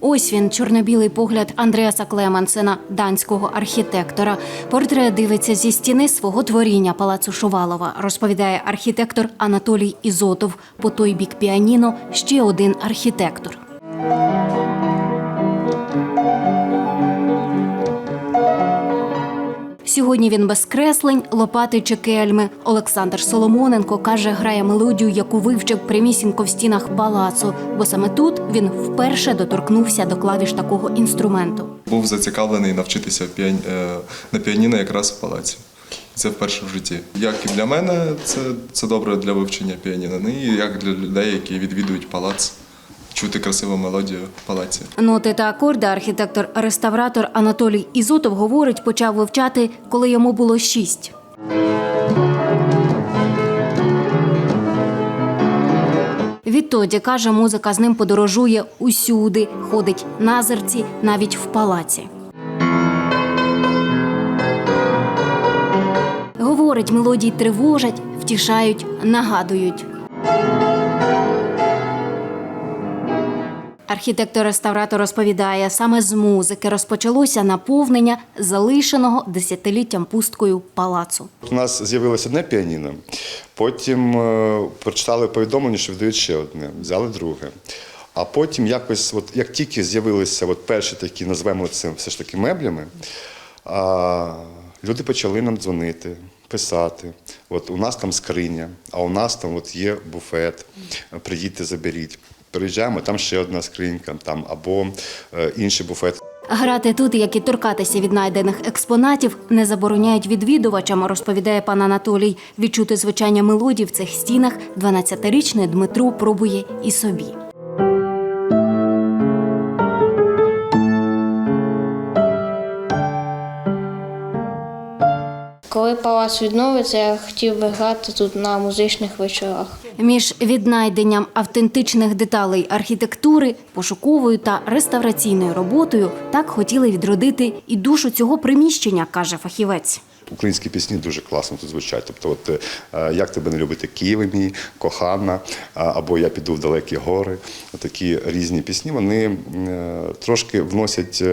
Ось він, чорно-білий погляд Андреаса Клемансена, данського архітектора. Портрет дивиться зі стіни свого творіння палацу Шувалова, розповідає архітектор Анатолій Ізотов. По той бік піаніно ще один архітектор. Сьогодні він без креслень, лопати чи кельми. Олександр Соломоненко каже, грає мелодію, яку вивчив прямісінько в стінах палацу, бо саме тут він вперше доторкнувся до клавіш такого інструменту. Був зацікавлений навчитися е, на піаніно якраз в палаці. Це вперше в житті. Як і для мене, це, це добре для вивчення піаніно, ну і як для людей, які відвідують палац, чути красиву мелодію в палаці. Ноти та акорди архітектор-реставратор Анатолій Ізотов говорить, почав вивчати, коли йому було шість. Відтоді каже, музика з ним подорожує усюди, ходить на зерці, навіть в палаці. Говорить, мелодії тривожать, втішають, нагадують. Архітектор-реставратор розповідає, саме з музики розпочалося наповнення залишеного десятиліттям пусткою палацу. У нас з'явилося одне піаніно, потім е, прочитали повідомлення, що видають ще одне, взяли друге. А потім якось, от, як тільки з'явилися от перші такі, назвемо це все ж таки меблями, а, люди почали нам дзвонити, писати. От у нас там скриня, а у нас там от є буфет, приїдьте, заберіть. Приїжджаємо, там ще одна скринька, там або е, інший буфет. Грати тут, як і торкатися віднайдених експонатів, не забороняють відвідувачам, розповідає пан Анатолій. Відчути звучання мелодій в цих стінах 12-річний Дмитро пробує і собі. Коли палац відновиться, я хотів би грати тут на музичних вечорах. Між віднайденням автентичних деталей архітектури, пошуковою та реставраційною роботою так хотіли відродити і душу цього приміщення, каже фахівець. Українські пісні дуже класно тут звучать. Тобто, от е, як тебе не любити, Києве мій, кохана, або я піду в далекі гори. Такі різні пісні вони е, трошки вносять.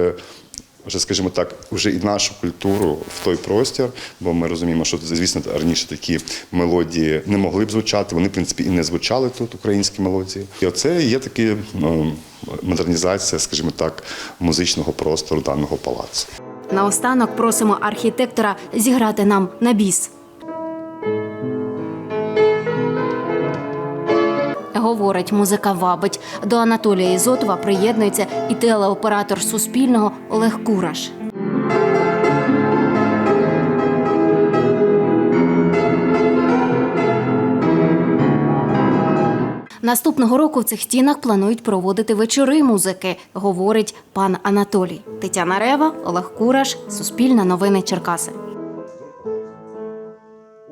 Вже, скажімо так, вже і нашу культуру в той простір, бо ми розуміємо, що звісно раніше такі мелодії не могли б звучати. Вони, в принципі, і не звучали тут українські мелодії. І оце є такі ну, модернізація, скажімо так, музичного простору даного палацу. Наостанок просимо архітектора зіграти нам на біс. Говорить, музика вабить. До Анатолія Ізотова приєднується і телеоператор Суспільного Олег Кураш. Наступного року в цих стінах планують проводити вечори музики, говорить пан Анатолій. Тетяна Рева, Олег Кураш, Суспільне новини Черкаси.